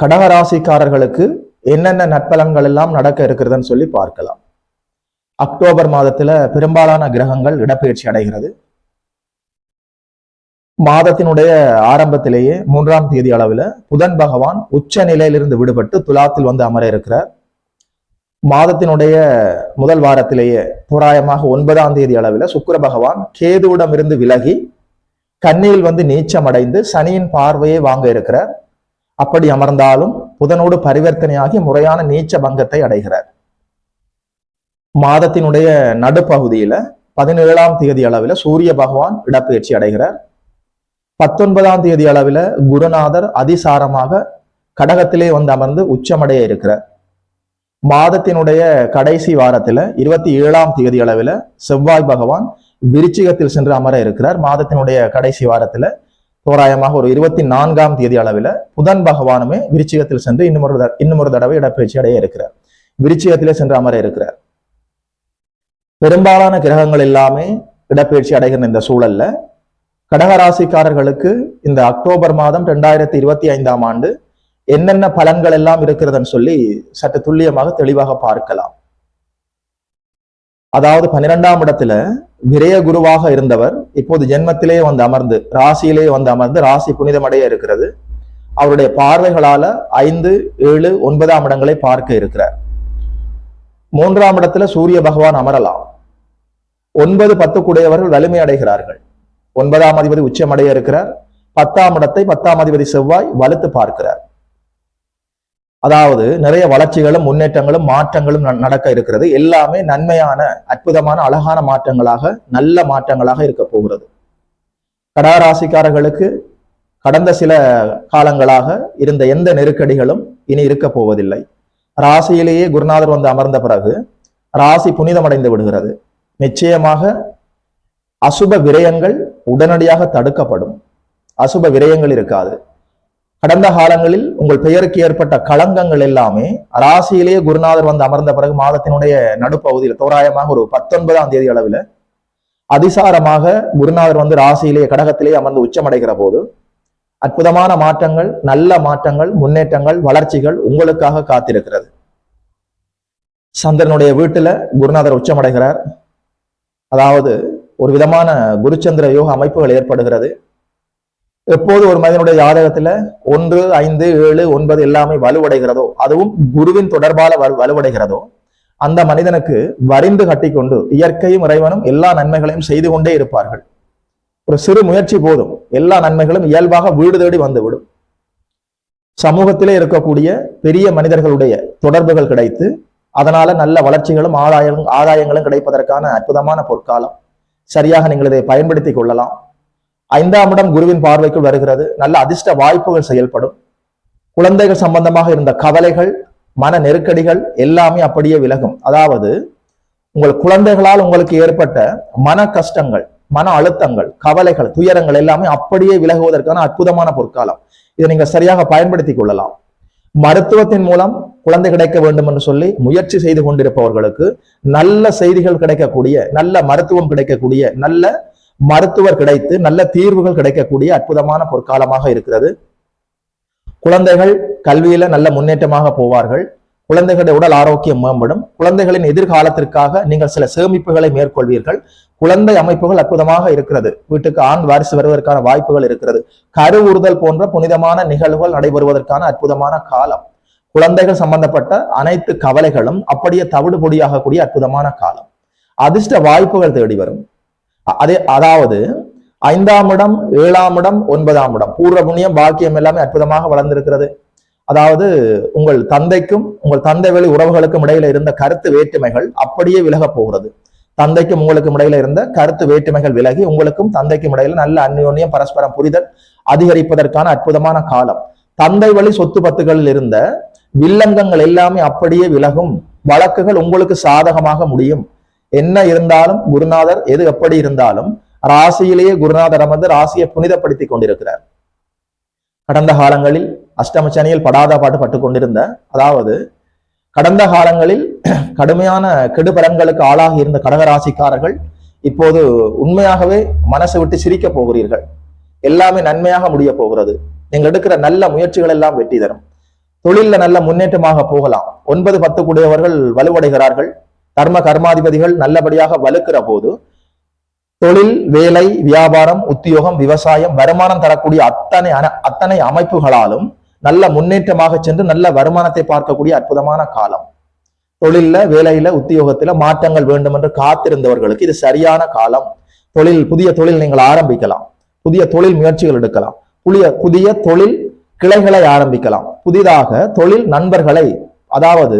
கடகராசிக்காரர்களுக்கு என்னென்ன நற்பலங்கள் எல்லாம் நடக்க இருக்கிறதுன்னு சொல்லி பார்க்கலாம். அக்டோபர் மாதத்துல பெரும்பாலான கிரகங்கள் இடப்பெயர்ச்சி அடைகிறது. மாதத்தினுடைய ஆரம்பத்திலேயே மூன்றாம் தேதி அளவில் புதன் பகவான் உச்ச நிலையிலிருந்து விடுபட்டு துலாத்தில் வந்து அமர இருக்கிறார். மாதத்தினுடைய முதல் வாரத்திலேயே தோராயமாக ஒன்பதாம் தேதி அளவில் சுக்கர பகவான் கேதுவிடம் இருந்து விலகி கண்ணியில் வந்து நீச்சம் அடைந்து சனியின் பார்வையை வாங்க இருக்கிறார். அப்படி அமர்ந்தாலும் புதனோடு பரிவர்த்தனையாகி முறையான நீச்ச பங்கத்தை அடைகிறார். மாதத்தினுடைய நடுப்பகுதியில பதினேழாம் தேதி அளவில் சூரிய பகவான் இடப்பெயர்ச்சி அடைகிறார். பத்தொன்பதாம் தேதி அளவில் குருநாதர் அதிசாரமாக கடகத்திலே வந்து அமர்ந்து உச்சமடைய இருக்கிறார். மாதத்தினுடைய கடைசி வாரத்துல இருபத்தி ஏழாம் தேதி அளவில் செவ்வாய் பகவான் விருச்சிகத்தில் சென்று அமர இருக்கிறார். மாதத்தினுடைய கடைசி வாரத்துல தோராயமாக ஒரு இருபத்தி நான்காம் தேதி அளவில் புதன் பகவானுமே விருச்சிகத்தில் சென்று இன்னும் ஒரு இன்னும் ஒரு தடவை இடப்பெயர்ச்சி அடைய இருக்கிறார். விருச்சிகத்திலே சென்று அமர இருக்கிறார். பெரும்பாலான கிரகங்கள் எல்லாமே இடப்பெயர்ச்சி அடைகின்ற இந்த சூழல்ல கடகராசிக்காரர்களுக்கு இந்த அக்டோபர் மாதம் ரெண்டாயிரத்தி இருபத்தி ஐந்தாம் ஆண்டு என்னென்ன பலன்கள் எல்லாம் இருக்கிறதுன்னு சொல்லி சற்று துல்லியமாக தெளிவாக பார்க்கலாம். அதாவது பன்னிரெண்டாம் இடத்துல விரய குருவாக இருந்தவர் இப்போது ஜென்மத்திலே வந்து அமர்ந்து ராசியிலே வந்து அமர்ந்து ராசி புனிதமடைய இருக்கிறது. அவருடைய பார்வைகளால ஐந்து ஏழு ஒன்பதாம் இடங்களை பார்க்க இருக்கிறார். மூன்றாம் இடத்துல சூரிய பகவான் அமரலாம். ஒன்பது பத்து கூடையவர்கள் வலிமை அடைகிறார்கள். ஒன்பதாம் அதிபதி உச்சமடைய இருக்கிறார். பத்தாம் இடத்தை பத்தாம் அதிபதி செவ்வாய் வலுத்து பார்க்கிறார். அதாவது நிறைய வளர்ச்சிகளும் முன்னேற்றங்களும் மாற்றங்களும் நடக்க இருக்கிறது. எல்லாமே நன்மையான அற்புதமான அழகான மாற்றங்களாக நல்ல மாற்றங்களாக இருக்க போகிறது. கடகராசிக்காரர்களுக்கு கடந்த சில காலங்களாக இருந்த எந்த நெருக்கடிகளும் இனி இருக்க போவதில்லை. ராசியிலேயே குருநாதர் வந்து அமர்ந்த பிறகு ராசி புனிதமடைந்து விடுகிறது. நிச்சயமாக அசுப விரயங்கள் உடனடியாக தடுக்கப்படும். அசுப விரயங்கள் இருக்காது. கடந்த காலங்களில் உங்கள் பெயருக்கு ஏற்பட்ட களங்கங்கள் எல்லாமே ராசியிலேயே குருநாதர் வந்து அமர்ந்த பிறகு மாதத்தினுடைய நடுப்பகுதியில் தோராயமாக ஒரு பத்தொன்பதாம் தேதி அளவில் அதிசாரமாக குருநாதர் வந்து ராசியிலேயே கடகத்திலேயே அமர்ந்து உச்சமடைகிற போது அற்புதமான மாற்றங்கள் நல்ல மாற்றங்கள் முன்னேற்றங்கள் வளர்ச்சிகள் உங்களுக்காக காத்திருக்கிறது. சந்திரனுடைய வீட்டில் குருநாதர் உச்சமடைகிறார். அதாவது ஒரு விதமான குருச்சந்திர யோக அமைப்புகள் ஏற்படுகிறது. எப்போது ஒரு மனிதனுடைய ஜாதகத்துல ஒன்று ஐந்து ஏழு ஒன்பது எல்லாமே வலுவடைகிறதோ அதுவும் குருவின் தொடர்பால வலுவடைகிறதோ அந்த மனிதனுக்கு வரிந்து கட்டிக்கொண்டு இயற்கையும் இறைவனும் எல்லா நன்மைகளையும் செய்து கொண்டே இருப்பார்கள். ஒரு சிறு முயற்சி போதும். எல்லா நன்மைகளும் இயல்பாக வீடு தேடி வந்துவிடும். சமூகத்திலே இருக்கக்கூடிய பெரிய மனிதர்களுடைய தொடர்புகள் கிடைத்து அதனால நல்ல வளர்ச்சிகளும் ஆதாயங்களும் ஆதாயங்களும் கிடைப்பதற்கான அற்புதமான பொற்காலம். சரியாக நீங்கள் இதை பயன்படுத்திக் கொள்ளலாம். ஐந்தாம் இடம் குருவின் பார்வைக்குள் வருகிறது. நல்ல அதிர்ஷ்ட வாய்ப்புகள் செயல்படும். குழந்தைகள் சம்பந்தமாக இருந்த கவலைகள் மன நெருக்கடிகள் எல்லாமே அப்படியே விலகும். அதாவது உங்கள் குழந்தைகளால் உங்களுக்கு ஏற்பட்ட மன கஷ்டங்கள் மன அழுத்தங்கள் கவலைகள் துயரங்கள் எல்லாமே அப்படியே விலகுவதற்கான அற்புதமான பொற்காலம். இதை நீங்க சரியாக பயன்படுத்திக் கொள்ளலாம். மருத்துவத்தின் மூலம் குழந்தை கிடைக்க வேண்டும் என்று சொல்லி முயற்சி செய்து கொண்டிருப்பவர்களுக்கு நல்ல செய்திகள் கிடைக்கக்கூடிய நல்ல மருத்துவம் கிடைக்கக்கூடிய நல்ல மருத்துவர் கிடைத்து நல்ல தீர்வுகள் கிடைக்கக்கூடிய அற்புதமான பொற்காலமாக இருக்கிறது. குழந்தைகள் கல்வியில நல்ல முன்னேற்றமாக போவார்கள். குழந்தைகளுடைய உடல் ஆரோக்கியம் மேம்படும். குழந்தைகளின் எதிர்காலத்திற்காக நீங்கள் சில சேமிப்புகளை மேற்கொள்வீர்கள். குழந்தை அமைப்புகள் அற்புதமாக இருக்கிறது. வீட்டுக்கு ஆண் வாரிசு வருவதற்கான வாய்ப்புகள் இருக்கிறது. கருவுறுதல் போன்ற புனிதமான நிகழ்வுகள் நடைபெறுவதற்கான அற்புதமான காலம். குழந்தைகள் சம்பந்தப்பட்ட அனைத்து கவலைகளும் அப்படியே தவிடு பொடியாகக்கூடிய அற்புதமான காலம். அதிர்ஷ்ட வாய்ப்புகள் தேடி வரும். அதே அதாவது ஐந்தாம் இடம் ஏழாம் இடம் ஒன்பதாம் இடம். பூர்வ புண்ணியம் பாக்கியம் எல்லாமே அற்புதமாக வளர்ந்திருக்கிறது. அதாவது உங்கள் தந்தைக்கும் உங்கள் தந்தை வழி உறவுகளுக்கும் இடையில இருந்த கருத்து வேற்றுமைகள் அப்படியே விலகப் போகிறது. தந்தைக்கும் உங்களுக்கும் இடையில இருந்த கருத்து வேற்றுமைகள் விலகி உங்களுக்கும் தந்தைக்கும் இடையில நல்ல அந்யோன்யம் பரஸ்பரம் புரிதல் அதிகரிப்பதற்கான அற்புதமான காலம். தந்தை வழி சொத்து பத்துகளில் இருந்த வில்லங்கங்கள் எல்லாமே அப்படியே விலகும். வழக்குகள் உங்களுக்கு சாதகமாக முடியும். என்ன இருந்தாலும் குருநாதர் எது எப்படி இருந்தாலும் ராசியிலேயே குருநாதர் அமர்ந்து ராசியை புனிதப்படுத்தி கொண்டிருக்கிறார். கடந்த காலங்களில் அஷ்டம சனியில் படாத பாட்டு பட்டு கொண்டிருந்த அதாவது கடந்த காலங்களில் கடுமையான கெடுபலன்களுக்கு ஆளாகி இருந்த கடகராசிக்காரர்கள் இப்போது உண்மையாகவே மனசு விட்டு சிரிக்க போகிறீர்கள். எல்லாமே நன்மையாக முடிய போகிறது. நீங்கள் எடுக்கிற நல்ல முயற்சிகள் எல்லாம் வெற்றி தரும். தொழில்ல நல்ல முன்னேற்றமாக போகலாம். ஒன்பது பத்து கூடியவர்கள் வலுவடைகிறார்கள். கர்ம கர்மாதிபதிகள் நல்லபடியாக வலுக்கிற போது தொழில் வேலை வியாபாரம் உத்தியோகம் விவசாயம் வருமானம் தரக்கூடிய அத்தனை அத்தனை அமைப்புகளாலும் நல்ல முன்னேற்றமாக சென்று நல்ல வருமானத்தை பார்க்கக்கூடிய அற்புதமான காலம். தொழில்ல வேலையில உத்தியோகத்துல மாற்றங்கள் வேண்டும் என்று காத்திருந்தவர்களுக்கு இது சரியான காலம். தொழில் புதிய தொழில் நீங்கள் ஆரம்பிக்கலாம். புதிய தொழில் முயற்சிகள் எடுக்கலாம். புதிய புதிய தொழில் கிளைகளை ஆரம்பிக்கலாம். புதிதாக தொழில் நண்பர்களை அதாவது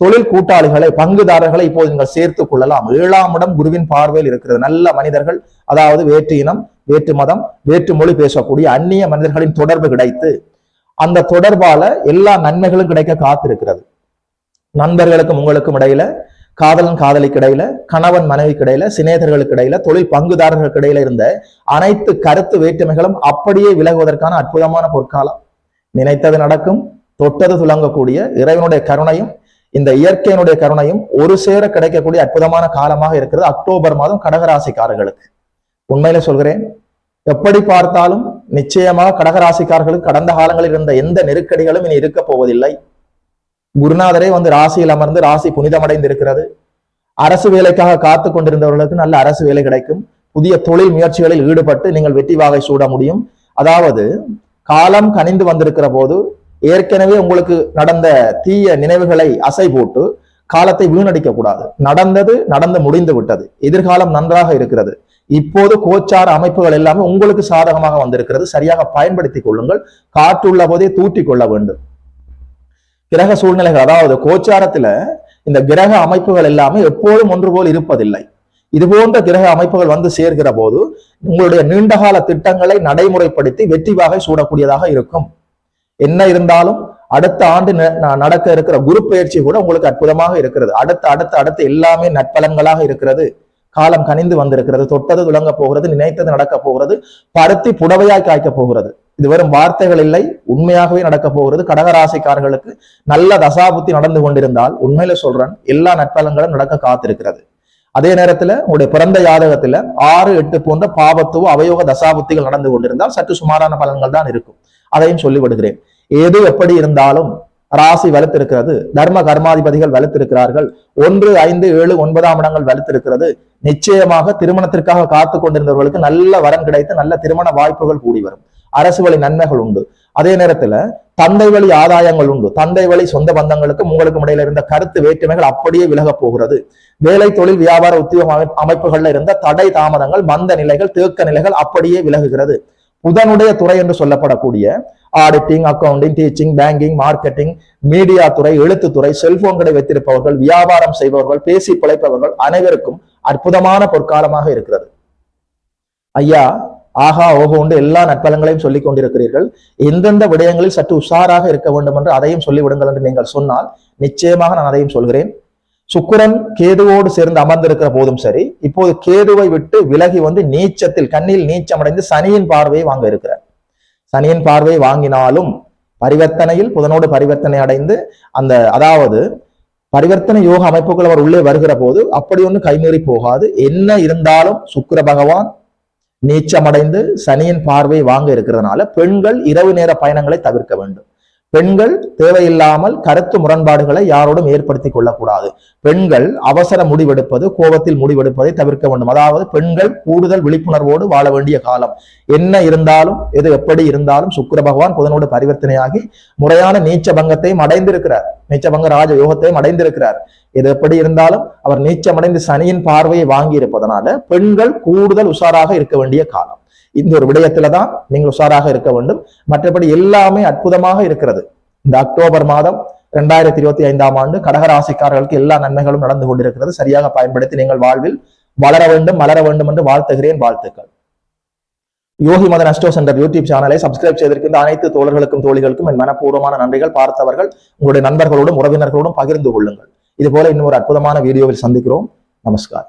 தொழில் கூட்டாளிகளை பங்குதாரர்களை இப்போது நீங்கள் சேர்த்துக் கொள்ளலாம். ஏழாம் இடம் குருவின் பார்வையில் இருக்கிறது. நல்ல மனிதர்கள் அதாவது வேற்று இனம் வேற்று மதம் வேற்று மொழி பேசக்கூடிய அந்நிய மனிதர்களின் தொடர்பு கிடைத்து அந்த தொடர்பால எல்லா நன்மைகளும் கிடைக்க காத்திருக்கிறது. நண்பர்களுக்கும் உங்களுக்கும் இடையில காதலன் காதலிக்கு இடையில கணவன் மனைவிக்கு இடையில சிநேகர்களுக்கு இடையில தொழில் பங்குதாரர்களுக்கு இடையில இருந்த அனைத்து கருத்து வேற்றுமைகளும் அப்படியே விலகுவதற்கான அற்புதமான பொற்காலம். நினைத்தது நடக்கும் தொட்டது துலங்கக்கூடிய இறைவனுடைய கருணையும் இந்த இயற்கையினுடைய கருணையும் ஒரு சேர கிடைக்கக்கூடிய அற்புதமான காலமாக இருக்கிறது அக்டோபர் மாதம் கடகராசிக்காரர்களுக்கு. உண்மையில சொல்கிறேன் எப்படி பார்த்தாலும் நிச்சயமாக கடகராசிக்காரர்களுக்கு கடந்த காலங்களில் இருந்த எந்த நெருக்கடிகளும் இனி இருக்க போவதில்லை. குருநாதரே வந்து ராசியில் அமர்ந்து ராசி புனிதமடைந்து இருக்கிறது அரசு வேலைக்காக காத்து கொண்டிருந்தவர்களுக்கு நல்ல அரசு வேலை கிடைக்கும். புதிய தொழில் முயற்சிகளில் ஈடுபட்டு நீங்கள் வெற்றி வாகை சூட முடியும். அதாவது காலம் கனிந்து வந்திருக்கிற போது ஏற்கனவே உங்களுக்கு நடந்த தீய நினைவுகளை அசை போட்டு காலத்தை வீணடிக்க கூடாது நடந்தது நடந்து முடிந்து விட்டது. எதிர்காலம் நன்றாக இருக்கிறது. இப்போது கோச்சார அமைப்புகள் எல்லாமே உங்களுக்கு சாதகமாக வந்திருக்கிறது. சரியாக பயன்படுத்திக் கொள்ளுங்கள். காற்றுள்ள போதே தூட்டி கொள்ள வேண்டும். கிரக சூழ்நிலைகள் அதாவது கோச்சாரத்துல இந்த கிரக அமைப்புகள் எல்லாமே எப்போதும் ஒன்று போல் இருப்பதில்லை. இது போன்ற கிரக அமைப்புகள் வந்து சேர்கிற போது உங்களுடைய நீண்டகால திட்டங்களை நடைமுறைப்படுத்தி வெற்றி வாகை சூடக்கூடியதாக இருக்கும். என்ன இருந்தாலும் அடுத்த ஆண்டு நான் நடக்க இருக்கிற குரு பயிற்சி கூட உங்களுக்கு அற்புதமாக இருக்கிறது. அடுத்த அடுத்த அடுத்து எல்லாமே நற்பலன்களாக இருக்கிறது. காலம் கனிந்து வந்திருக்கிறது. தொட்டது துலங்க போகிறது. நினைத்தது நடக்க போகிறது. பருத்தி புடவையாய் காய்க்க போகிறது. இது வெறும் வார்த்தைகள் இல்லை. உண்மையாகவே நடக்க போகிறது. கடகராசிக்காரர்களுக்கு நல்ல தசாபுத்தி நடந்து கொண்டிருந்தால் உண்மையில சொல்றேன் எல்லா நட்பலங்களும் நடக்க காத்திருக்கிறது. அதே நேரத்துல உங்களுடைய பிறந்த ஜாதகத்துல ஆறு எட்டு போன்ற பாவத்துவ அவயோக தசாபுத்திகள் நடந்து கொண்டிருந்தால் சற்று சுமாரான பலன்கள் தான் இருக்கும். அதையும் சொல்லிவிடுகிறேன். எது எப்படி இருந்தாலும் ராசி வலுத்திருக்கிறது தர்ம கர்மாதிபதிகள் வலுத்திருக்கிறார்கள். ஒன்று ஐந்து ஏழு ஒன்பதாம் இடங்கள் வலுத்திருக்கிறது. நிச்சயமாக திருமணத்திற்காக காத்து கொண்டிருந்தவர்களுக்கு நல்ல வரன் கிடைத்து நல்ல திருமண வாய்ப்புகள் கூடி வரும். அரசு வழி நன்மைகள் உண்டு. அதே நேரத்துல தந்தை வழி ஆதாயங்கள் உண்டு. தந்தை வழி சொந்த பந்தங்களுக்கும் உங்களுக்கும் இடையில இருந்த கருத்து வேற்றுமைகள் அப்படியே விலகப் போகிறது. வேலை தொழில் வியாபார உத்தியோக அமைப்புகள்ல இருந்த தடை தாமதங்கள் மந்த நிலைகள் தேக்க நிலைகள் அப்படியே விலகுகிறது. புதனுடைய துறை என்று சொல்லப்படக்கூடிய auditing accounting teaching banking marketing media துறை எழுத்துத்துறை செல்போன்களை வைத்திருப்பவர்கள் வியாபாரம் செய்பவர்கள் பேசி பிழைப்பவர்கள் அனைவருக்கும் அற்புதமான பொற்காலமாக இருக்கிறது. ஐயா ஆகா ஓஹோ உண்டு எல்லா நற்பலங்களையும் சொல்லிக் கொண்டிருக்கிறீர்கள். எந்தெந்த விடயங்களில் சற்று உஷாராக இருக்க வேண்டும் என்று அதையும் சொல்லிவிடுங்கள் என்று நீங்கள் சொன்னால் நிச்சயமாக நான் அதையும் சொல்கிறேன். சுக்கிரன் கேதுவோடு சேர்ந்து அமர்ந்திருக்கிற போதும் சரி இப்போது கேதுவை விட்டு விலகி வந்து நீச்சத்தில் கண்ணில் நீச்சமடைந்து சனியின் பார்வையை வாங்க இருக்கிறார். சனியின் பார்வையை வாங்கினாலும் பரிவர்த்தனையில் புதனோடு பரிவர்த்தனை அடைந்து அந்த அதாவது பரிவர்த்தனை யோக அமைப்புகள் அவர் உள்ளே வருகிற போது அப்படி ஒன்று கைமீறி போகாது. என்ன இருந்தாலும் சுக்கிர பகவான் நீச்சமடைந்து சனியின் பார்வை வாங்க இருக்கிறதுனால பெண்கள் இரவு நேர பயணங்களை தவிர்க்க வேண்டும். பெண்கள் தேவையில்லாமல் கருத்து முரண்பாடுகளை யாரோடும் ஏற்படுத்திக் கொள்ளக்கூடாது. பெண்கள் அவசர முடிவெடுப்பது கோபத்தில் முடிவெடுப்பதை தவிர்க்க வேண்டும். அதாவது பெண்கள் கூடுதல் விழிப்புணர்வோடு வாழ வேண்டிய காலம். என்ன இருந்தாலும் எது எப்படி இருந்தாலும் சுக்கர பகவான் புதனோடு பரிவர்த்தனையாகி முறையான நீச்ச பங்கத்தையும் அடைந்திருக்கிறார். நீச்சபங்க ராஜ யோகத்தையும் அடைந்திருக்கிறார். எது எப்படி இருந்தாலும் அவர் நீச்சமடைந்து சனியின் பார்வையை வாங்கி இருப்பதனால பெண்கள் கூடுதல் உஷாராக இருக்க வேண்டிய காலம். இந்த ஒரு விடயத்துல தான் நீங்கள் உஷாராக இருக்க வேண்டும். மற்றபடி எல்லாமே அற்புதமாக இருக்கிறது. இந்த அக்டோபர் மாதம் இரண்டாயிரத்தி இருபத்தி ஐந்தாம் ஆண்டு கடகராசிக்காரர்களுக்கு எல்லா நன்மைகளும் நடந்து கொண்டிருக்கிறது. சரியாக பயன்படுத்தி நீங்கள் வாழ்வில் வளர வேண்டும் மலர வேண்டும் என்று வாழ்த்துகிறேன் வாழ்த்துக்கள். Yogi Madan astro centre YouTube சேனலை சப்ஸ்கிரைப் செய்திருக்கின்ற அனைத்து தோழர்களுக்கும் தோழிகளுக்கும் என் மனப்பூர்வமான நன்றிகள். பார்த்தவர்கள் உங்களுடைய நண்பர்களோடும் உறவினர்களோடும் பகிர்ந்து கொள்ளுங்கள். இதுபோல இன்னொரு அற்புதமான வீடியோவில் சந்திக்கிறோம். நமஸ்கார்